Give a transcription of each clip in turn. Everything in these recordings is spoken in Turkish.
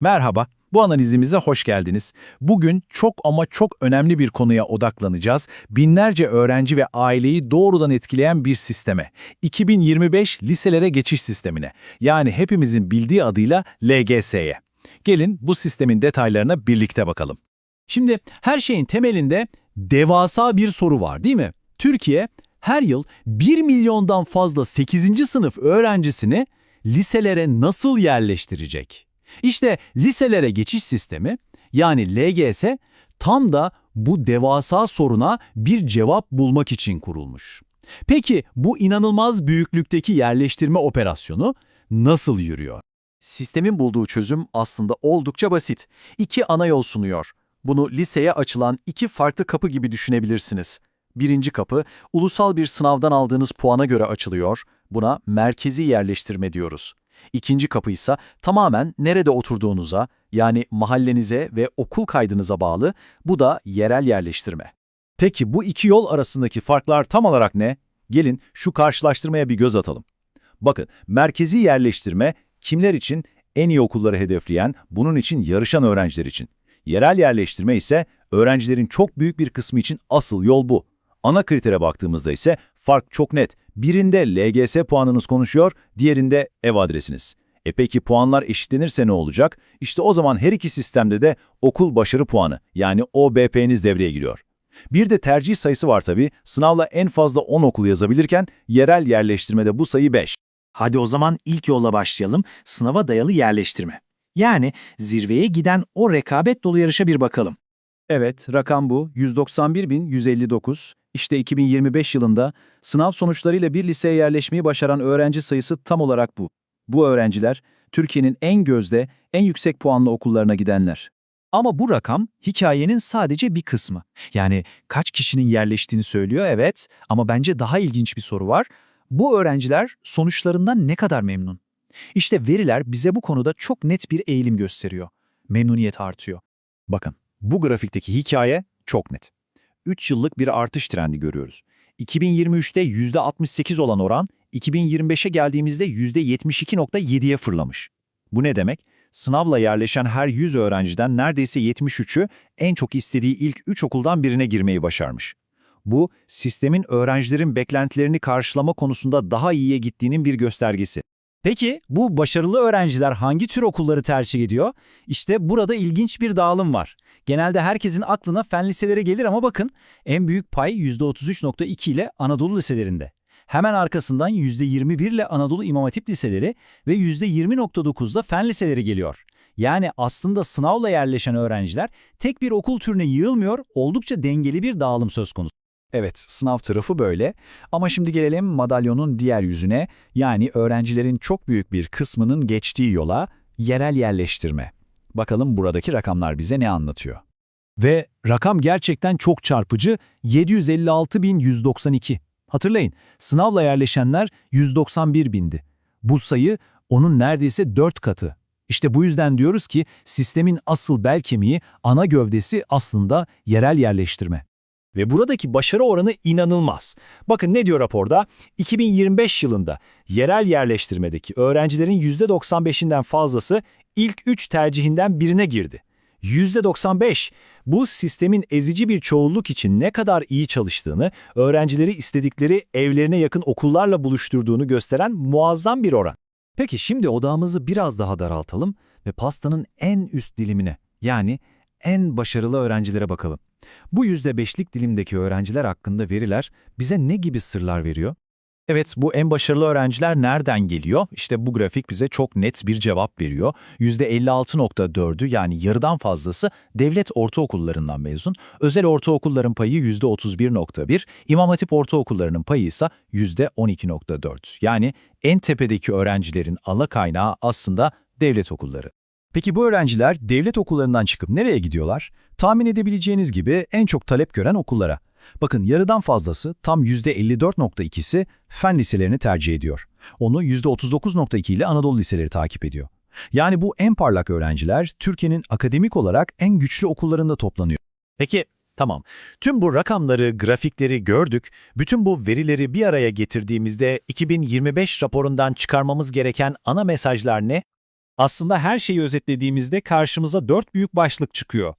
Merhaba, bu analizimize hoş geldiniz. Bugün çok ama çok önemli bir konuya odaklanacağız. Binlerce öğrenci ve aileyi doğrudan etkileyen bir sisteme. 2025 liselere geçiş sistemine. Yani hepimizin bildiği adıyla LGS'ye. Gelin bu sistemin detaylarına birlikte bakalım. Şimdi her şeyin temelinde devasa bir soru var değil mi? Türkiye her yıl 1 milyondan fazla 8. sınıf öğrencisini liselere nasıl yerleştirecek? İşte liselere geçiş sistemi yani LGS tam da bu devasa soruna bir cevap bulmak için kurulmuş. Peki bu inanılmaz büyüklükteki yerleştirme operasyonu nasıl yürüyor? Sistemin bulduğu çözüm aslında oldukça basit. İki ana yol sunuyor. Bunu liseye açılan iki farklı kapı gibi düşünebilirsiniz. Birinci kapı, ulusal bir sınavdan aldığınız puana göre açılıyor. Buna merkezi yerleştirme diyoruz. İkinci kapı ise tamamen nerede oturduğunuza, yani mahallenize ve okul kaydınıza bağlı. Bu da yerel yerleştirme. Peki bu iki yol arasındaki farklar tam olarak ne? Gelin şu karşılaştırmaya bir göz atalım. Bakın, merkezi yerleştirme kimler için? En iyi okulları hedefleyen, bunun için yarışan öğrenciler için. Yerel yerleştirme ise öğrencilerin çok büyük bir kısmı için asıl yol bu. Ana kritere baktığımızda ise fark çok net. Birinde LGS puanınız konuşuyor, diğerinde ev adresiniz. E peki puanlar eşitlenirse ne olacak? İşte o zaman her iki sistemde de okul başarı puanı yani OBP'niz devreye giriyor. Bir de tercih sayısı var tabii. Sınavla en fazla 10 okul yazabilirken yerel yerleştirmede bu sayı 5. Hadi o zaman ilk yolla başlayalım, sınava dayalı yerleştirme. Yani zirveye giden o rekabet dolu yarışa bir bakalım. Evet, rakam bu. 191.159. İşte 2025 yılında sınav sonuçlarıyla bir liseye yerleşmeyi başaran öğrenci sayısı tam olarak bu. Bu öğrenciler, Türkiye'nin en gözde, en yüksek puanlı okullarına gidenler. Ama bu rakam hikayenin sadece bir kısmı. Yani kaç kişinin yerleştiğini söylüyor evet ama bence daha ilginç bir soru var. Bu öğrenciler sonuçlarından ne kadar memnun? İşte veriler bize bu konuda çok net bir eğilim gösteriyor. Memnuniyet artıyor. Bakın, bu grafikteki hikaye çok net. 3 yıllık bir artış trendi görüyoruz. 2023'te %68 olan oran, 2025'e geldiğimizde %72.7'ye fırlamış. Bu ne demek? Sınavla yerleşen her 100 öğrenciden neredeyse 73'ü en çok istediği ilk 3 okuldan birine girmeyi başarmış. Bu, sistemin öğrencilerin beklentilerini karşılama konusunda daha iyiye gittiğinin bir göstergesi. Peki bu başarılı öğrenciler hangi tür okulları tercih ediyor? İşte burada ilginç bir dağılım var. Genelde herkesin aklına fen liseleri gelir ama bakın en büyük pay %33.2 ile Anadolu liselerinde. Hemen arkasından %21 ile Anadolu İmam Hatip liseleri ve %20.9'da fen liseleri geliyor. Yani aslında sınavla yerleşen öğrenciler tek bir okul türüne yığılmıyor, oldukça dengeli bir dağılım söz konusu. Evet, sınav tarafı böyle. Ama şimdi gelelim madalyonun diğer yüzüne, yani öğrencilerin çok büyük bir kısmının geçtiği yola, yerel yerleştirme. Bakalım buradaki rakamlar bize ne anlatıyor? Ve rakam gerçekten çok çarpıcı 756.192. Hatırlayın sınavla yerleşenler 191 bindi. Bu sayı onun neredeyse 4 katı. İşte bu yüzden diyoruz ki sistemin asıl bel kemiği, ana gövdesi aslında yerel yerleştirme. Ve buradaki başarı oranı inanılmaz. Bakın ne diyor raporda? 2025 yılında yerel yerleştirmedeki öğrencilerin %95'inden fazlası ilk 3 tercihinden birine girdi. %95 bu sistemin ezici bir çoğunluk için ne kadar iyi çalıştığını, öğrencileri istedikleri evlerine yakın okullarla buluşturduğunu gösteren muazzam bir oran. Peki şimdi odağımızı biraz daha daraltalım ve pastanın en üst dilimine yani en başarılı öğrencilere bakalım. Bu %5'lik dilimdeki öğrenciler hakkında veriler bize ne gibi sırlar veriyor? Evet, bu en başarılı öğrenciler nereden geliyor? İşte bu grafik bize çok net bir cevap veriyor. %56.4'ü yani yarıdan fazlası devlet ortaokullarından mezun, özel ortaokulların payı %31.1, İmam Hatip ortaokullarının payı ise %12.4. Yani en tepedeki öğrencilerin ala kaynağı aslında devlet okulları. Peki bu öğrenciler devlet okullarından çıkıp nereye gidiyorlar? Tahmin edebileceğiniz gibi en çok talep gören okullara. Bakın yarıdan fazlası tam %54.2'si fen liselerini tercih ediyor. Onu %39.2 ile Anadolu liseleri takip ediyor. Yani bu en parlak öğrenciler Türkiye'nin akademik olarak en güçlü okullarında toplanıyor. Peki, tamam. Tüm bu rakamları, grafikleri gördük. Bütün bu verileri bir araya getirdiğimizde 2025 raporundan çıkarmamız gereken ana mesajlar ne? Aslında her şeyi özetlediğimizde karşımıza dört büyük başlık çıkıyor.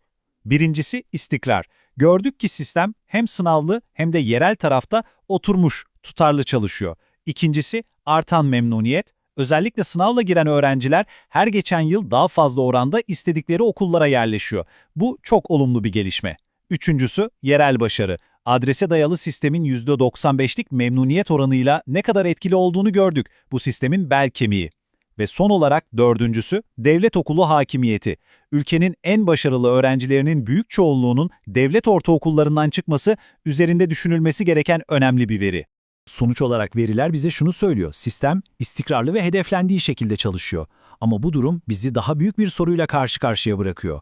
Birincisi istikrar. Gördük ki sistem hem sınavlı hem de yerel tarafta oturmuş, tutarlı çalışıyor. İkincisi artan memnuniyet. Özellikle sınavla giren öğrenciler her geçen yıl daha fazla oranda istedikleri okullara yerleşiyor. Bu çok olumlu bir gelişme. Üçüncüsü yerel başarı. Adrese dayalı sistemin %95'lik memnuniyet oranıyla ne kadar etkili olduğunu gördük. Bu sistemin bel kemiği. Ve son olarak dördüncüsü devlet okulu hakimiyeti. Ülkenin en başarılı öğrencilerinin büyük çoğunluğunun devlet ortaokullarından çıkması üzerinde düşünülmesi gereken önemli bir veri. Sonuç olarak veriler bize şunu söylüyor. Sistem istikrarlı ve hedeflendiği şekilde çalışıyor. Ama bu durum bizi daha büyük bir soruyla karşı karşıya bırakıyor.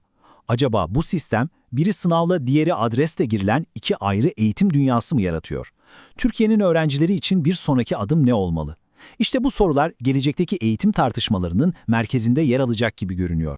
Acaba bu sistem biri sınavla diğeri adresle girilen iki ayrı eğitim dünyası mı yaratıyor? Türkiye'nin öğrencileri için bir sonraki adım ne olmalı? İşte bu sorular gelecekteki eğitim tartışmalarının merkezinde yer alacak gibi görünüyor.